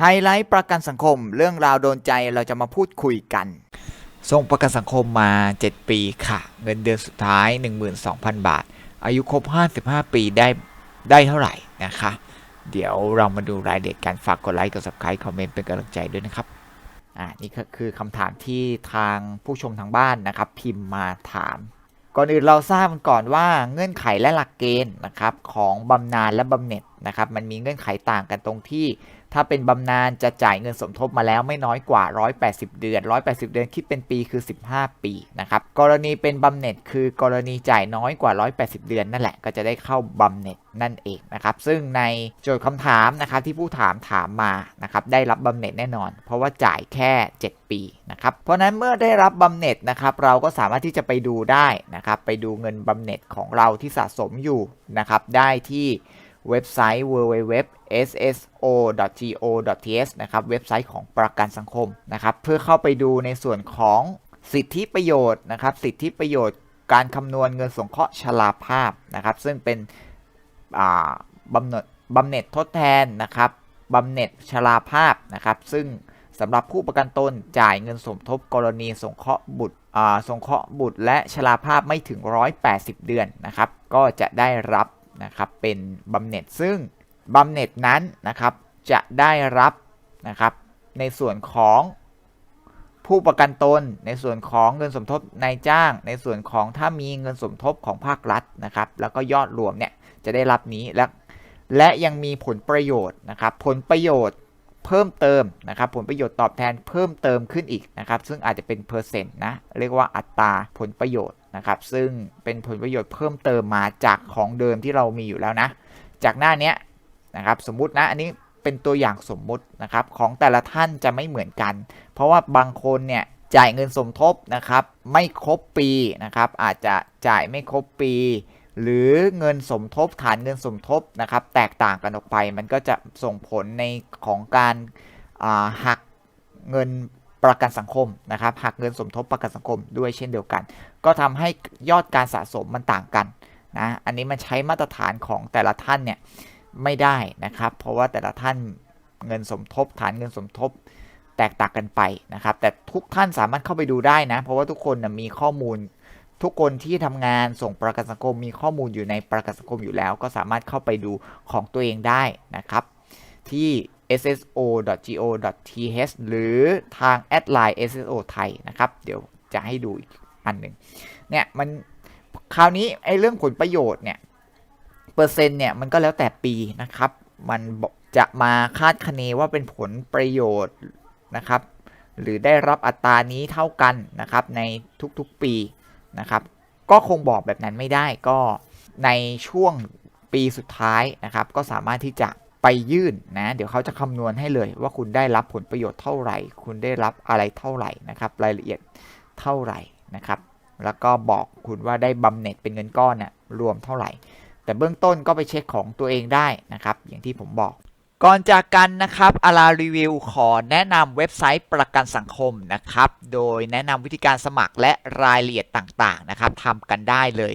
ไฮไลท์ประกันสังคม เรื่องราวโดนใจเราจะมาพูดคุยกันส่งประกันสังคมมา 7 ปีค่ะ เงินเดือนสุดท้าย 12,000 บาท อายุครบ 55 ปีได้ได้เท่าไหร่นะคะ เดี๋ยวเรามาดูรายละเอียดการฝากกดไลค์กด subscribe คอมเมนต์เป็นกำลังใจด้วยนะครับอ่านี่ก็คือคำถามที่ทางผู้ชมทางบ้านนะครับ พิมพ์มาถาม ก่อนอื่นเราทราบกันก่อนว่าเงื่อนไขและหลักเกณฑ์นะครับของบำนาญและบำเหน็จ นะครับ มันมีเงื่อนไขต่างกันตรงที่ ถ้าเป็นบำนาญจะจ่ายเงินสมทบมาแล้วไม่น้อยกว่า 180 เดือน 180 เดือนคิดเป็นปีคือ 15 ปีนะครับ กรณีเป็นบำเหน็จคือกรณีจ่ายน้อยกว่า 180 เดือนนั่นแหละก็จะได้เข้าบำเหน็จนั่นเองนะครับ ซึ่งในโจทย์คำถามนะครับที่ผู้ถามถามมานะครับได้รับบำเหน็จแน่นอน เพราะว่าจ่ายแค่ 7 ปีนะครับ เพราะฉะนั้นเมื่อได้รับบำเหน็จนะครับเราก็สามารถที่จะไปดูได้นะครับไปดูเงินบำเหน็จของเราที่สะสมอยู่นะครับได้ที่ เว็บไซต์ www.sso.go.th นะครับ เว็บไซต์ของประกันสังคมนะครับ เพื่อเข้าไปดูในส่วนของสิทธิประโยชน์นะครับ สิทธิประโยชน์การคำนวณเงินสงเคราะห์ชราภาพนะครับ ซึ่งเป็นบำเหน็จบำเหน็จทดแทนนะครับบำเหน็จชราภาพนะครับ ซึ่งสำหรับผู้ประกันตนจ่ายเงินสมทบกรณีสงเคราะห์บุตรสงเคราะห์บุตรและชราภาพไม่ถึง 180 เดือนนะครับ ก็จะได้รับ นะครับเป็นบำเหน็จซึ่งบำเหน็จนั้นนะครับจะได้รับนะครับในส่วนของผู้ประกันตน ในส่วนของเงินสมทบนายจ้าง ในส่วนของถ้ามีเงินสมทบของภาครัฐนะครับแล้วก็ยอดรวมเนี่ยจะได้รับนี้และและยังมีผลประโยชน์นะครับผลประโยชน์เพิ่มเติมนะครับผลประโยชน์ตอบแทนเพิ่มเติมขึ้นอีกนะครับซึ่งอาจจะเป็นเปอร์เซ็นต์นะเรียกว่าอัตราผลประโยชน์ นะครับซึ่งเป็นผลประโยชน์เพิ่มเติมมาจากของเดิมที่เรามีอยู่แล้วนะ จากหน้านี้นะครับสมมุตินะอันนี้เป็นตัวอย่างสมมุตินะครับของแต่ละท่านจะไม่เหมือนกัน เพราะว่าบางคนเนี่ยจ่ายเงินสมทบนะครับไม่ครบปีนะครับอาจจะจ่ายไม่ครบปี หรือเงินสมทบฐานเงินสมทบนะครับแตกต่างกันออกไป มันก็จะส่งผลในของการาหักเงิน ประกันสังคมนะครับหักเงินสมทบประกันสังคมด้วยเช่นเดียวกัน ก็ทำให้ยอดการสะสมมันต่างกันนะอันนี้มันใช้มาตรฐานของแต่ละท่านเนี่ยไม่ได้นะครับ เพราะว่าแต่ละท่านเงินสมทบ ฐานเงินสมทบแตกต่างกันไปนะครับ แต่ทุกท่านสามารถเข้าไปดูได้นะ เพราะว่าทุกคนนะมีข้อมูล ทุกคนที่ทำงานส่งประกันสังคม มีข้อมูลอยู่ในประกันสังคมอยู่แล้ว ก็สามารถเข้าไปดูของตัวเองได้นะครับ ที่ sso.go.th หรือทางแอดไลน์ sso ไทยนะครับ เดี๋ยวจะให้ดูอีกอันหนึ่งเนี่ยมันคราวนี้ไอ้เรื่องผลประโยชน์เนี่ยเปอร์เซ็นต์เนี่ยมันก็แล้วแต่ปีนะครับ มันจะมาคาดคะเนว่าเป็นผลประโยชน์นะครับ หรือได้รับอัตรานี้เท่ากันนะครับในทุกๆปีนะครับ ก็คงบอกแบบนั้นไม่ได้ก็ในช่วงปีสุดท้ายนะครับ ก็สามารถที่จะ ไปยื่นนะ เดี๋ยวเขาจะคำนวณให้เลยว่าคุณได้รับผลประโยชน์เท่าไหร่ คุณได้รับอะไรเท่าไหร่นะครับ รายละเอียดเท่าไหร่นะครับ แล้วก็บอกคุณว่าได้บำเหน็จเป็นเงินก้อนน่ะรวมเท่าไหร่ แต่เบื้องต้นก็ไปเช็คของตัวเองได้นะครับ อย่างที่ผมบอก ก่อนจากกันนะครับอารารีวิวขอแนะนำเว็บไซต์ประกันสังคมนะครับ โดยแนะนำวิธีการสมัครและรายละเอียดต่างๆนะครับทำกันได้เลย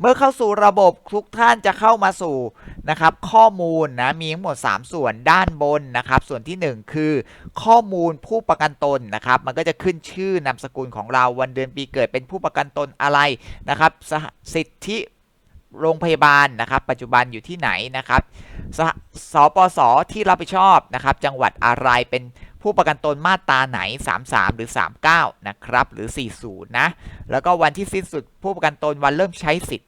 เมื่อเข้าสู่ระบบทุกท่านจะเข้ามาสู่นะครับข้อมูลนะมีทั้งหมด 3 ส่วนด้านบนนะครับส่วนที่ 1 คือข้อมูลผู้ประกันตนนะครับมันก็จะขึ้นชื่อนามสกุลของเราวันเดือนปีเกิดเป็นผู้ประกันตนอะไรนะครับส,สิทธิโรงพยาบาลนะครับ ปัจจุบันอยู่ที่ไหนนะครับสสปสที่รับผิดชอบนะครับ จังหวัดอะไรเป็นผู้ประกันตนมาตราไหน 33 หรือ 39 นะครับ หรือ 40 นะ แล้วก็วันที่สิ้นสุดผู้ประกันตนวันเริ่มใช้สิทธิ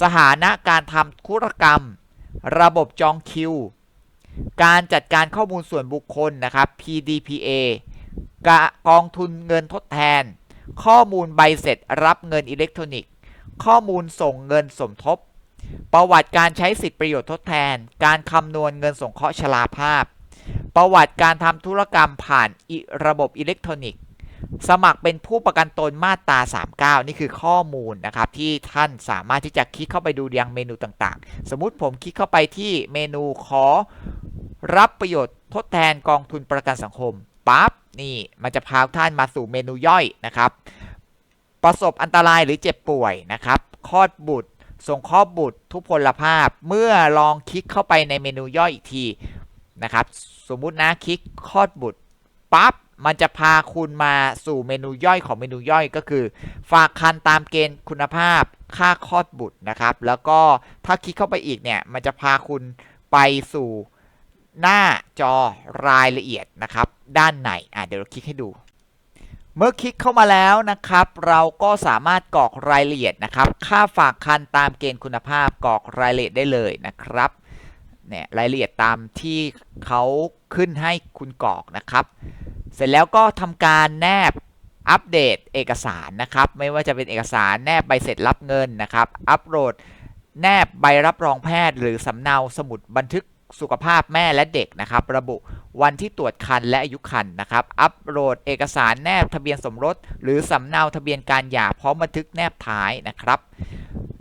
สถานะการทำธุรกรรม ระบบจองคิว การจัดการข้อมูลส่วนบุคคลนะครับ PDPA กะกองทุนเงินทดแทน ข้อมูลใบเสร็จรับเงินอิเล็กทรอนิกส์ ข้อมูลส่งเงินสมทบ ประวัติการใช้สิทธิประโยชน์ทดแทน การคำนวณเงินสงเคราะห์ชราภาพ ประวัติการทำธุรกรรมผ่านระบบอิเล็กทรอนิกส์ สมัครเป็นผู้ประกันตนมาตรา 39 นี่คือข้อมูลนะครับที่ท่านสามารถที่จะคลิกเข้าไปดูยังเมนูต่างๆ สมมุติผมคลิกเข้าไปที่เมนูขอรับประโยชน์ทดแทนกองทุนประกันสังคมปั๊บนี่มันจะพาท่านมาสู่เมนูย่อยนะครับ ประสบอันตรายหรือเจ็บป่วยนะครับคลอดบุตรส่งคลอดบุตรทุพพลภาพเมื่อลองคลิกเข้าไปในเมนูย่อยอีกทีนะครับ สมมุตินะคลิกคลอดบุตรปั๊บ มันจะพาคุณมาสู่เมนูย่อยของเมนูย่อยก็คือ ฝากคันตามเกณฑ์คุณภาพค่าคลอดบุตรนะครับ แล้วก็ถ้าคลิกเข้าไปอีกเนี่ย มันจะพาคุณไปสู่หน้าจอรายละเอียดนะครับ ด้านในอะเดี๋ยวเราคลิกให้ดู เมื่อคลิกเข้ามาแล้วนะครับ เราก็สามารถกรอกรายละเอียดนะครับ ค่าฝากคันตามเกณฑ์คุณภาพกรอกรายละเอียดได้เลยนะครับเนี่ยรายละเอียดตามที่เขาขึ้นให้คุณกรอกนะครับ เสร็จแล้วก็ทำการแนบอัปเดตเอกสารนะครับ ไม่ว่าจะเป็นเอกสารแนบใบเสร็จรับเงินนะครับ อัปโหลดแนบใบรับรองแพทย์ หรือสำเนาสมุดบันทึกสุขภาพแม่และเด็กนะครับ ระบุวันที่ตรวจคันและอายุคันนะครับ อัปโหลดเอกสารแนบทะเบียนสมรส หรือสำเนาทะเบียนการหย่าพร้อมบันทึกแนบท้ายนะครับ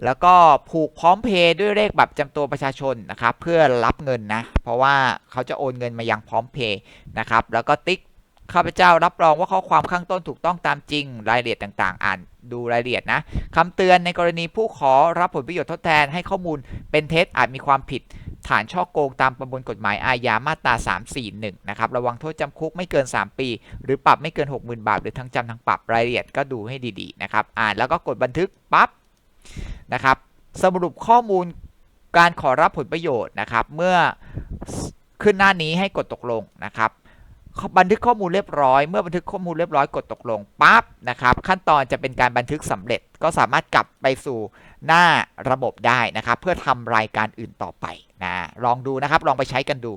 แล้วก็ผูกพร้อมเพย์ด้วยเลขบัตรประจำตัวประชาชนนะครับ เพื่อรับเงินนะ เพราะว่าเขาจะโอนเงินมายังพร้อมเพย์นะครับ แล้วก็ติ๊ก ข้าพเจ้ารับรองว่าข้อความข้างต้นถูกต้องตามจริง รายละเอียดต่างๆ อ่านดูรายละเอียดนะคำเตือนในกรณีผู้ขอรับผลประโยชน์ทดแทนให้ข้อมูลเป็นเท็จอาจมีความผิด ฐานช่อโกงตามประมวลกฎหมายอาญามาตรา 341 นะครับ ระวังโทษจำคุกไม่เกิน 3 ปี หรือปรับไม่เกิน 60,000 บาท หรือทั้งจำทั้งปรับรายละเอียดก็ดูให้ดีๆนะครับ อ่านแล้วก็กดบันทึกปั๊บนะครับสรุปข้อมูลการขอรับผลประโยชน์นะครับ เมื่อขึ้นหน้านี้ให้กดตกลงนะครับ บันทึกข้อมูลเรียบร้อย เมื่อบันทึกข้อมูลเรียบร้อยกดตกลงปั๊บนะครับ ขั้นตอนจะเป็นการบันทึกสำเร็จก็สามารถกลับไปสู่หน้าระบบได้นะครับ เพื่อทำรายการอื่นต่อไปนะลองดูนะครับ ลองไปใช้กันดู